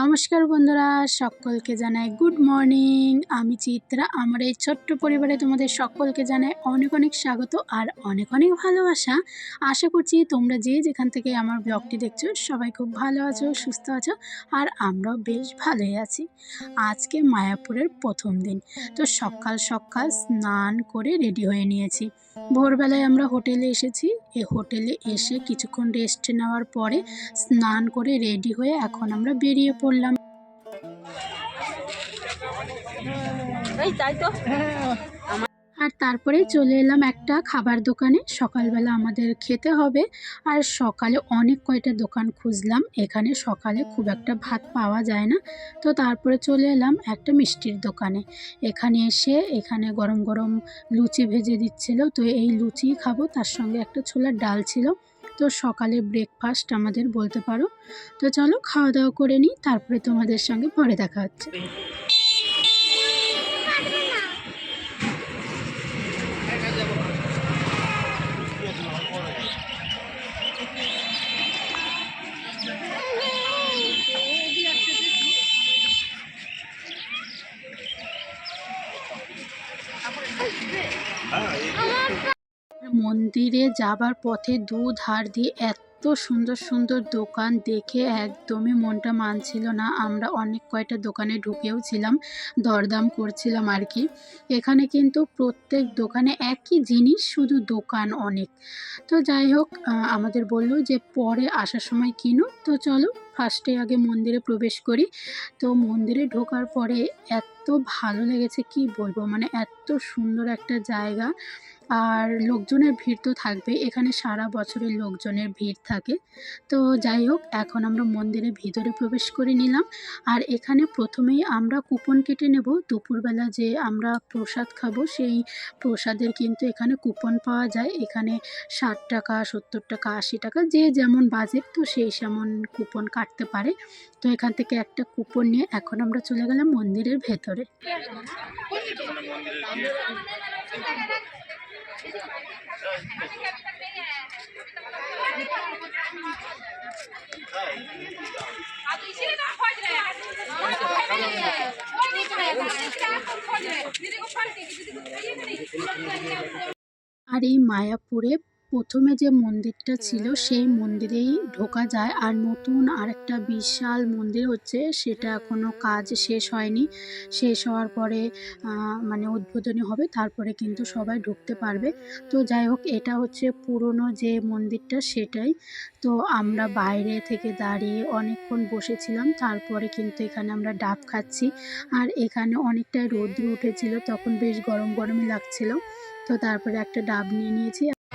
নমস্কার বন্ধুরা, সকলকে জানাই গুড মর্নিং আমি চিত্রা, আমার এই ছোট্ট পরিবারে তোমাদের সকলকে জানাই অনেক অনেক স্বাগত আর অনেক অনেক ভালোবাসা। আশা করছি তোমরা যে যেখান থেকে আমার ব্লগটি দেখছ, সবাই খুব ভালো আছো, সুস্থ আছো আর আমরাও বেশ ভালোই আছি। আজকে মায়াপুরের প্রথম দিন, তো সকাল সকাল স্নান করে রেডি হয়ে নিয়েছি। ভোরবেলায় আমরা হোটেলে এসেছি এই হোটেলে এসে কিছুক্ষণ রেস্ট নেওয়ার পরে স্নান করে রেডি হয়ে এখন আমরা বেরিয়ে পড়লাম। তাই তো। আর তারপরে চলে এলাম একটা খাবার দোকানে। সকালবেলা আমাদের খেতে হবে। আর সকালে অনেক কয়টা দোকান খুঁজলাম। এখানে সকালে খুব একটা ভাত পাওয়া যায় না। তো তারপরে চলে এলাম একটা মিষ্টির দোকানে। এখানে এসে এখানে গরম গরম লুচি ভেজে দিচ্ছিল। তো এই লুচি খাব। তার সঙ্গে একটা ছোলার ডাল ছিল। তো সকালে ব্রেকফাস্ট আমাদের বলতে পারো। তো চলো খাওয়া দাওয়া করে নিই, তারপরে তোমাদের সঙ্গে পরে দেখা হচ্ছে। মন্দিরে যাবার পথে দু ধার দিয়ে এত সুন্দর সুন্দর দোকান দেখে একদমই মনটা মানছিল না। আমরা অনেক কয়টা দোকানে ঢুকেও ছিলাম, দরদাম করছিলাম আর কি। এখানে কিন্তু প্রত্যেক দোকানে একই জিনিস, শুধু দোকান অনেক। তো যাই হোক আমাদের বলল যে পরে আসার সময় কিনো তো চলো ফার্স্টে আগে মন্দিরে প্রবেশ করি। তো মন্দিরে ঢোকার পরে এত ভালো লেগেছে, কি বলব? মানে এত সুন্দর একটা জায়গা। আর লোকজনের ভিড় তো থাকবেই। এখানে সারা বছরের লোকজনের ভিড় থাকে। তো যাই হোক, এখন আমরা মন্দিরের ভিতরে প্রবেশ করে নিলাম। আর এখানে প্রথমেই আমরা কুপন কেটে নেব। দুপুরবেলা যে আমরা প্রসাদ খাব, সেই প্রসাদের কিন্তু এখানে কুপন পাওয়া যায়। এখানে ষাট টাকা, সত্তর টাকা, আশি টাকা, যে যেমন বাজেট, তো সেই সেমন কুপন কাটতে পারে। তো এখান থেকে একটা কুপন নিয়ে এখন আমরা চলে গেলাম মন্দিরের ভেতরে। আর এই মায়াপুরে প্রথমে যে মন্দিরটা ছিল সেই মন্দিরেই ঢোকা যায়। আর নতুন আরেকটা বিশাল মন্দির হচ্ছে সেটা এখনও কাজ শেষ হয়নি। শেষ হওয়ার পরে মানে উদ্বোধনী হবে তারপরে কিন্তু সবাই ঢুকতে পারবে। তো যাই হোক এটা হচ্ছে পুরনো যে মন্দিরটা সেটাই। তো আমরা বাইরে থেকে দাঁড়িয়ে অনেকক্ষণ বসেছিলাম তারপরে কিন্তু এখানে আমরা ডাব খাচ্ছি। আর এখানে অনেকটাই রৌদ্র উঠেছিল তখন বেশ গরম গরমই লাগছিল। তো তারপরে একটা ডাব নিয়ে নিয়েছি।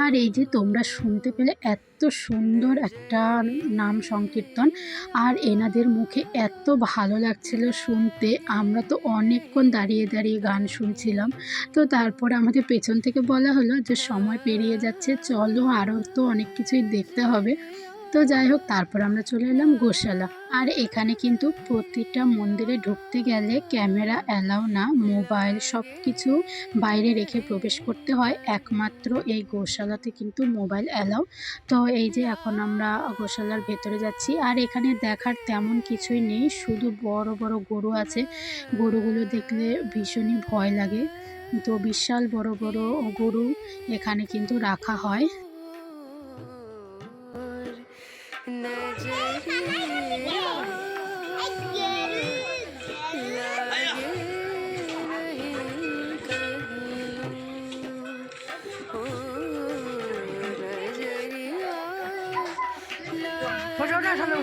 আর এই যে তোমরা শুনতে পেলে এত সুন্দর একটা নাম সংকীর্তন, আর এনাদের মুখে এত ভালো লাগছিল শুনতে। আমরা তো অনেকক্ষণ দাঁড়িয়ে দাঁড়িয়ে গান শুনছিলাম। তো তারপরে আমাদের পেছন থেকে বলা হলো যে সময় পেরিয়ে যাচ্ছে, চলো আরও তো অনেক কিছুই দেখতে হবে। তো যাই হোক, তারপর আমরা চলে এলাম গোশালা। আর এখানে কিন্তু প্রতিটা মন্দিরে ঢুকতে গেলে ক্যামেরা অ্যালাউ না, মোবাইল সব কিছু বাইরে রেখে প্রবেশ করতে হয়। একমাত্র এই গোশালাতে কিন্তু মোবাইল অ্যালাউ। তো এই যে এখন আমরা গোশালার ভেতরে যাচ্ছি, আর এখানে দেখার তেমন কিছুই নেই, শুধু বড় বড় গরু আছে। গরুগুলো দেখলে ভীষণই ভয় লাগে। তো বিশাল বড় বড় গরু এখানে কিন্তু রাখা হয়। সামনে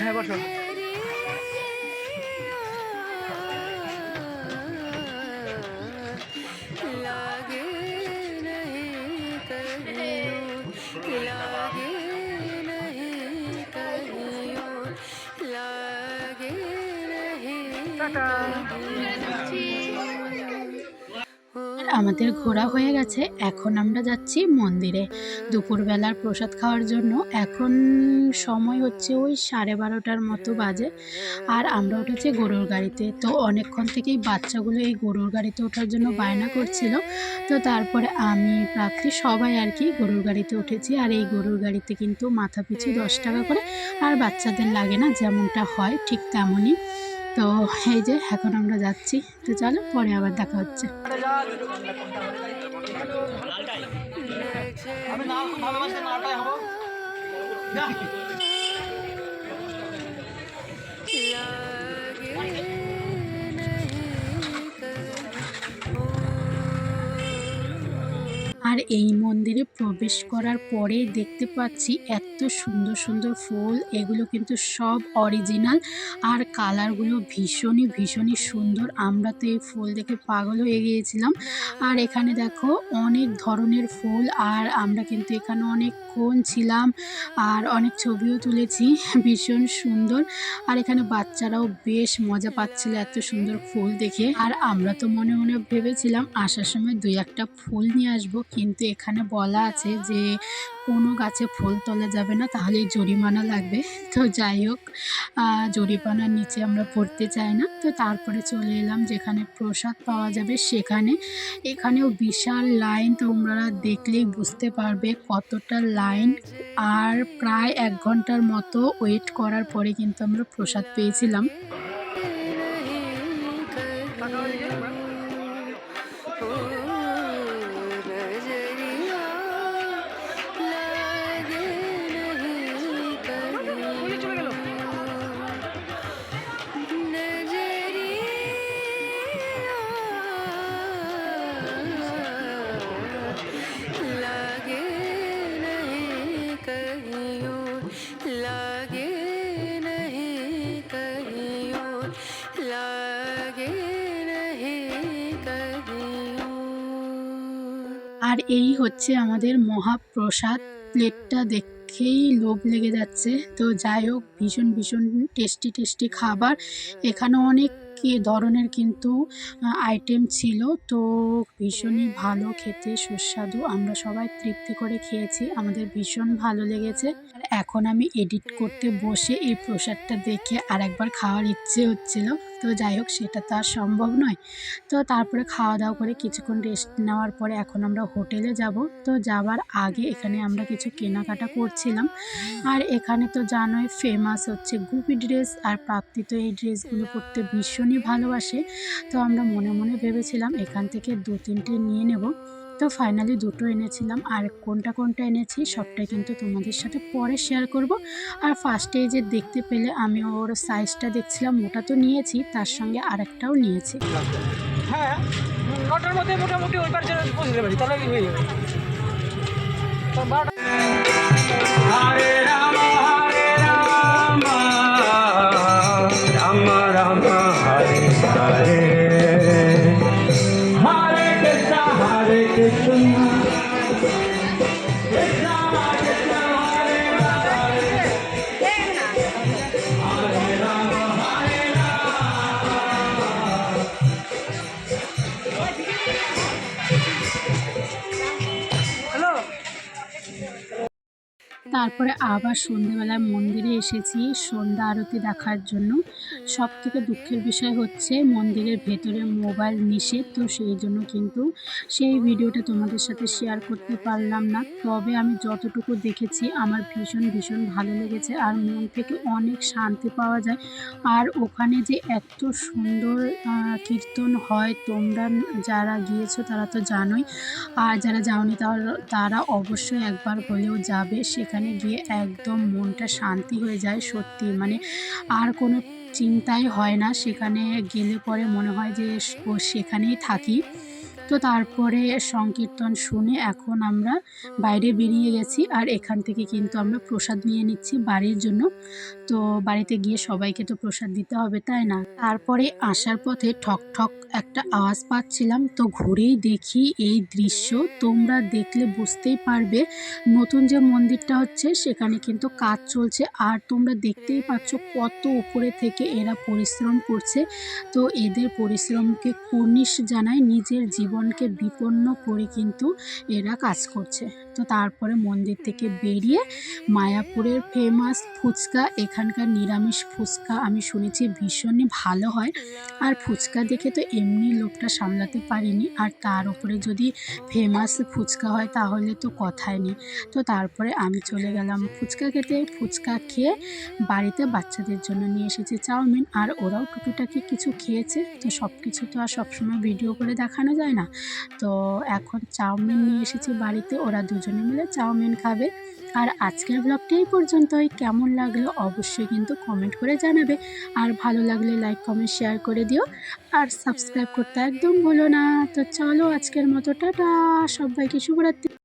হ্যাঁ বসো। টাটা। আমাদের ঘোরা হয়ে গেছে, এখন আমরা যাচ্ছি মন্দিরে। দুপুরবেলার প্রসাদ খাওয়ার জন্য এখন সময় হচ্ছে ওই সাড়ে বারোটার মতো বাজে। আর আমরা উঠেছি গরুর গাড়িতে। তো অনেকক্ষণ থেকেই বাচ্চাগুলো এই গরুর গাড়িতে ওঠার জন্য বায়না করছিল। তো তারপরে আমি প্রাকৃ সবাই আর কি গরুর গাড়িতে উঠেছি। আর এই গরুর গাড়িতে কিন্তু মাথা পিছু দশ টাকা করে। আর বাচ্চাদের লাগে না, যেমনটা হয় ঠিক তেমনই। তো এই যে, এখন আমরা যাচ্ছি। তো চলো, পরে আবার দেখা হচ্ছে। আমি না হব। আর এই মন্দিরে প্রবেশ করার পরে দেখতে পাচ্ছি এত সুন্দর সুন্দর ফুল। এগুলো কিন্তু সব অরিজিনাল আর কালারগুলো ভীষণই ভীষণই সুন্দর। আমরা তো এই ফুল দেখে পাগল হয়ে গিয়েছিলাম। আর এখানে দেখো অনেক ধরনের ফুল আর আমরা কিন্তু এখানে অনেকক্ষণ ছিলাম আর অনেক ছবিও তুলেছি। ভীষণ সুন্দর। আর এখানে বাচ্চারাও বেশ মজা পাচ্ছিল এত সুন্দর ফুল দেখে। আর আমরা তো মনে মনে ভেবেছিলাম আসার সময় দুই একটা ফুল নিয়ে আসব। কিন্তু এখানে বলা আছে যে কোনো গাছে ফুল তোলা যাবে না তাহলে জরিমানা লাগবে। তো যাই হোক জরিমানার নিচে আমরা পড়তে চাই না। তো তারপরে চলে এলাম যেখানে প্রসাদ পাওয়া যাবে সেখানে। এখানেও বিশাল লাইন তোমরা দেখলেই বুঝতে পারবে কতটা লাইন। আর প্রায় এক ঘণ্টার মতো ওয়েট করার পরে কিন্তু আমরা প্রসাদ পেয়েছিলাম। लागे कहीं और लागे नहीं कहीं और लागे नहीं कहीं और আর এই হচ্ছে আমাদের মহাপ্রসাদ প্লেটটা দেখেই লোভ লেগে যাচ্ছে তো যাই হোক ভীষণ ভীষণ টেস্টি টেস্টি খাবার এখানে অনেক কি ধরনের কিন্তু আইটেম ছিল। তো ভীষণই ভালো খেতে সুস্বাদু। আমরা সবাই তৃপ্তি করে খেয়েছি। আমাদের ভীষণ ভালো লেগেছে। আর এখন আমি এডিট করতে বসে এই প্রসাদটা দেখে আর একবার খাওয়ার ইচ্ছে হচ্ছিল। তো যাই হোক, সেটা তো আর সম্ভব নয়। তো তারপরে খাওয়া দাওয়া করে কিছুক্ষণ রেস্ট নেওয়ার পরে এখন আমরা হোটেলে যাব। তো যাওয়ার আগে এখানে আমরা কিছু কেনাকাটা করছিলাম। আর এখানে তো জানোই ফেমাস হচ্ছে গুপি ড্রেস আর প্রাপ্তি তো এই ড্রেসগুলো পরতে ভীষণই ভালোবাসে। তো আমরা মনে মনে ভেবেছিলাম এখান থেকে দু তিনটে নিয়ে নেব। তো ফাইনালি দুটো এনেছিলাম। আর কোনটা কোনটা এনেছি সবটাই কিন্তু তোমাদের সাথে পরে শেয়ার করব। আর ফার্স্টে যে দেখতে পেলে আমি ওর সাইজটা দেখছিলাম ওটা তো নিয়েছি তার সঙ্গে আরেকটাও নিয়েছি। হ্যাঁ নটার মধ্যে মোটামুটি ওইবার যেন পৌঁছে যাবে তাহলে হয়ে যাবে। Bye. তারপরে আবার সন্ধেবেলায় মন্দিরে এসেছি সন্ধ্যা আরতি দেখার জন্য। সব থেকে দুঃখের বিষয় হচ্ছে মন্দিরের ভেতরে মোবাইল নিষেধ তো সেই জন্য কিন্তু সেই ভিডিওটা তোমাদের সাথে শেয়ার করতে পারলাম না। তবে আমি যতটুকু দেখেছি আমার ভীষণ ভীষণ ভালো লেগেছে আর মন থেকে অনেক শান্তি পাওয়া যায়। আর ওখানে যে এত সুন্দর কীর্তন হয় তোমরা যারা গিয়েছো তারা তো জানোই। আর যারা যাওনি তারা তারা অবশ্যই একবার হলেও যাবে। সেখানে গিয়ে একদম মনটা শান্তি হয়ে যায় সত্যি। মানে আর কোনো চিন্তাই হয় না। সেখানে গেলে পরে মনে হয় যে সেখানেই থাকি। তো তারপরে সংকীর্তন শুনে এখন আমরা বাইরে বেরিয়ে গেছি আর এখান থেকে কিন্তু আমরা প্রসাদ নিয়ে নিচ্ছি বাড়ির জন্য। তো বাড়িতে গিয়ে সবাইকে তো প্রসাদ দিতে হবে, তাই না? তারপরে আসার পথে ঠক ঠক একটা আওয়াজ পাচ্ছিলাম। তো ঘুরেই দেখি এই দৃশ্য। তোমরা দেখলে বুঝতেই পারবে নতুন যে মন্দিরটা হচ্ছে সেখানে কিন্তু কাজ চলছে। আর তোমরা দেখতেই পাচ্ছ কত উপরে থেকে এরা পরিশ্রম করছে। তো এদের পরিশ্রমকে কুর্নিশ জানায় নিজের জীবন জীবনকে বিপন্ন করে কিন্তু এরা কাজ করছে। তো তারপরে মন্দির থেকে বেরিয়ে মায়াপুরের ফেমাস ফুচকা, এখানকার নিরামিষ ফুচকা, আমি শুনেছি ভীষণই ভালো হয়। আর ফুচকা দেখে তো এমনি লোকটা সামলাতে পারিনি। আর তার উপরে যদি ফেমাস ফুচকা হয় তাহলে তো কথাই নেই। তো তারপরে আমি চলে গেলাম ফুচকা খেতে। ফুচকা খেয়ে বাড়িতে বাচ্চাদের জন্য নিয়ে এসেছি চাউমিন। আর ওরাও টুকিটাকি কিছু খেয়েছে। তো সব কিছু তো আর সবসময় ভিডিও করে দেখানো যায় না। তো এখন চাউমিন নিয়ে এসেছি বাড়িতে। ওরা দুজনে মিলে চাউমিন খাবে। আর আজকের ব্লগটি এই পর্যন্তই। কেমন লাগল অবশ্যই কিন্তু কমেন্ট করে জানাবে। আর ভালো লাগলে লাইক কমেন্ট শেয়ার করে দিও। আর সাবস্ক্রাইব করতে একদম ভুলো না। তো চলো আজকের মতো, টাটা। সবাইকে শুভরাত্রি।